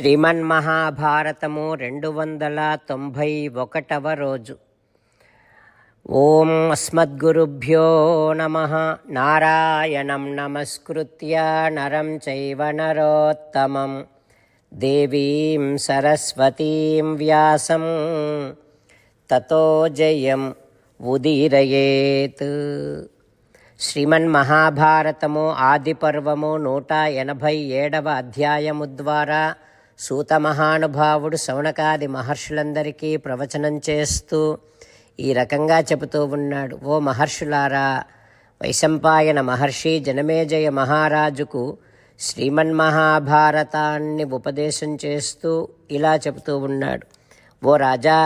శ్రీమన్మహాభారతము రెండు వందల తొంభై ఒకటవ రోజు. ఓం అస్మద్గురుభ్యో నమ. నారాయణం నమస్కృత్య నరం చైవ నరోత్తమం. దేవీం సరస్వతీం వ్యాసం. తతో జయం ఉదీరయేత్. శ్రీమన్ మహాభారతము ఆది పర్వము నూట ఎనభై ఏడవ అధ్యాయము ద్వారా సూత మహానుభావుడు శౌనకాది మహర్షులందరికీ ప్రవచనం చేస్తూ ఈ రకంగా చెబుతూ ఉన్నాడు. ఓ మహర్షులారా వైశంపాయన మహర్షి జనమేజయ మహారాజుకు శ్రీమన్మహాభారతాన్ని ఉపదేశం చేస్తూ ఇలా చెబుతూ ఉన్నాడు. ఓ రాజా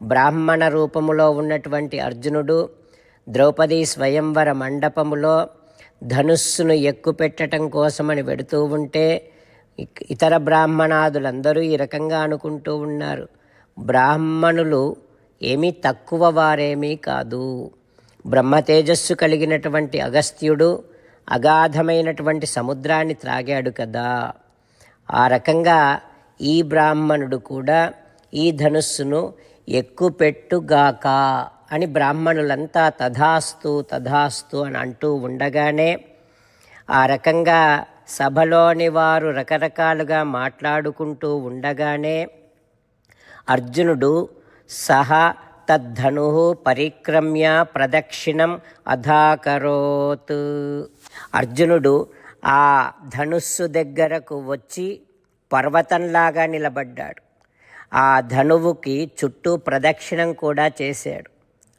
బ్రాహ్మణ రూపములో ఉన్నటువంటి అర్జునుడు ద్రౌపది స్వయంవర మండపములో ధనుస్సును ఎక్కుపెట్టడం కోసమని వెడుతూ ఉంటే ఇతర బ్రాహ్మణాదులందరూ ఈ రకంగా అనుకుంటూ ఉన్నారు. బ్రాహ్మణులు ఏమీ తక్కువ వారేమీ కాదు. బ్రహ్మ తేజస్సు కలిగినటువంటి అగస్త్యుడు అగాధమైనటువంటి సముద్రాన్ని త్రాగాడు కదా. ఆ రకంగా ఈ బ్రాహ్మణుడు కూడా ఈ ధనుస్సును ఎక్కుపెట్టుగాక అని బ్రాహ్మణులంతా తథాస్తు తథాస్తు అని అంటూ ఉండగానే ఆ రకంగా సభలోని వారు రకరకాలుగా మాట్లాడుకుంటూ ఉండగానే అర్జునుడు సహ తద్ధను పరిక్రమ్య ప్రదక్షిణం అధాకరోత్. అర్జునుడు ఆ ధనుస్సు దగ్గరకు వచ్చి పర్వతంలాగా నిలబడ్డాడు. ఆ ధనువుకి చుట్టూ ప్రదక్షిణం కూడా చేశాడు.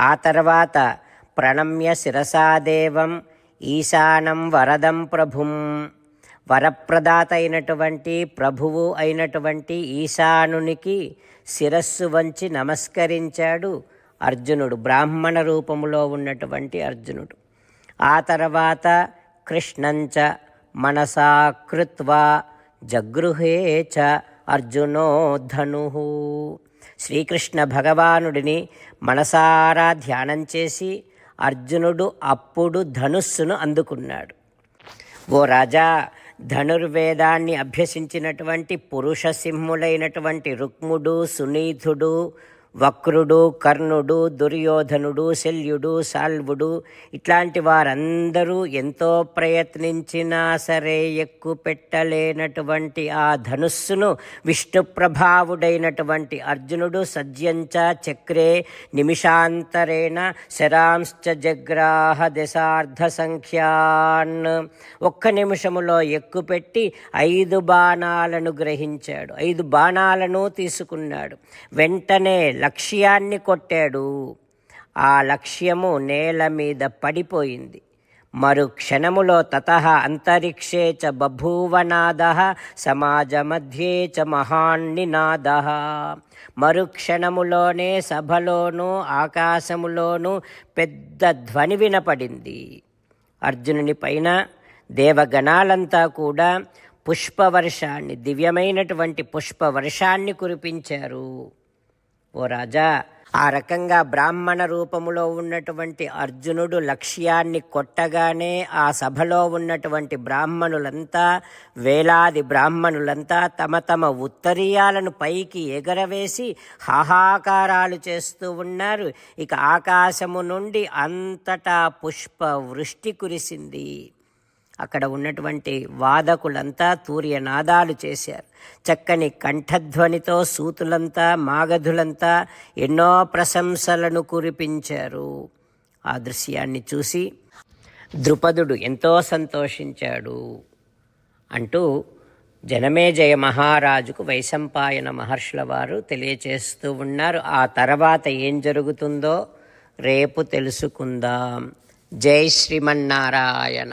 ఆ తర్వాత ప్రణమ్య శిరసాదేవం ఈశానం వరదం ప్రభుం. వరప్రదాత అయినటువంటి ప్రభువు అయినటువంటి ఈశానునికి శిరస్సు వంచి నమస్కరించాడు అర్జునుడు బ్రాహ్మణ రూపములో ఉన్నటువంటి అర్జునుడు. ఆ తర్వాత కృష్ణంచ మనసా కృత్వా జగృహే చ అర్జునో ధను. శ్రీకృష్ణ భగవానుడిని మనసారా ధ్యానం చేసి అర్జునుడు అప్పుడు ధనుస్సును అందుకున్నాడు. ఓ రాజా ధనుర్వేదాన్ని అభ్యసించినటువంటి పురుష సింహులైనటువంటి రుక్ముడు సునీథుడు వక్రుడు కర్ణుడు దుర్యోధనుడు శల్యుడు సాల్వుడు ఇట్లాంటి వారందరూ ఎంతో ప్రయత్నించినా సరే ఎక్కువ పెట్టలేనటువంటి ఆ ధనుస్సును విష్ణు ప్రభావుడైనటువంటి అర్జునుడు సజ్యంచ చక్రే నిమిషాంతరేణ శరాంశ్చ జగ్రాహ దశార్ధ సంఖ్యాన్. ఒక్క నిమిషములో ఎక్కుపెట్టి ఐదు బాణాలను గ్రహించాడు. ఐదు బాణాలను తీసుకున్నాడు. వెంటనే లక్ష్యాన్ని కొట్టాడు. ఆ లక్ష్యము నేల మీద పడిపోయింది. మరు క్షణములో తత అంతరిక్షే చ బభూవనాద సమాజ మధ్యే చ మహాన్నినాద. మరుక్షణములోనే సభలోనూ ఆకాశములోనూ పెద్ద ధ్వని వినపడింది. అర్జునుని పైన దేవగణాలంతా కూడా పుష్పవర్షాన్ని దివ్యమైనటువంటి పుష్పవర్షాన్ని కురిపించారు. ఓ రాజా ఆ రకంగా బ్రాహ్మణ రూపములో ఉన్నటువంటి అర్జునుడు లక్ష్యాన్ని కొట్టగానే ఆ సభలో ఉన్నటువంటి బ్రాహ్మణులంతా వేలాది బ్రాహ్మణులంతా తమ తమ ఉత్తరీయాలను పైకి ఎగరవేసి హాహాకారాలు చేస్తూ ఉన్నారు. ఇక ఆకాశము నుండి అంతటా పుష్ప వృష్టి కురిసింది. అక్కడ ఉన్నటువంటి వాదకులంతా తూర్యనాదాలు చేశారు. చక్కని కంఠధ్వనితో సూతులంతా మాగధులంతా ఎన్నో ప్రశంసలను కురిపించారు. ఆ దృశ్యాన్ని చూసి ద్రుపదుడు ఎంతో సంతోషించాడు. అంటూ జనమేజయ మహారాజుకు వైశంపాయన మహర్షుల వారు తెలియచేస్తూ ఉన్నారు. ఆ తర్వాత ఏం జరుగుతుందో రేపు తెలుసుకుందాం. జై శ్రీమన్నారాయణ.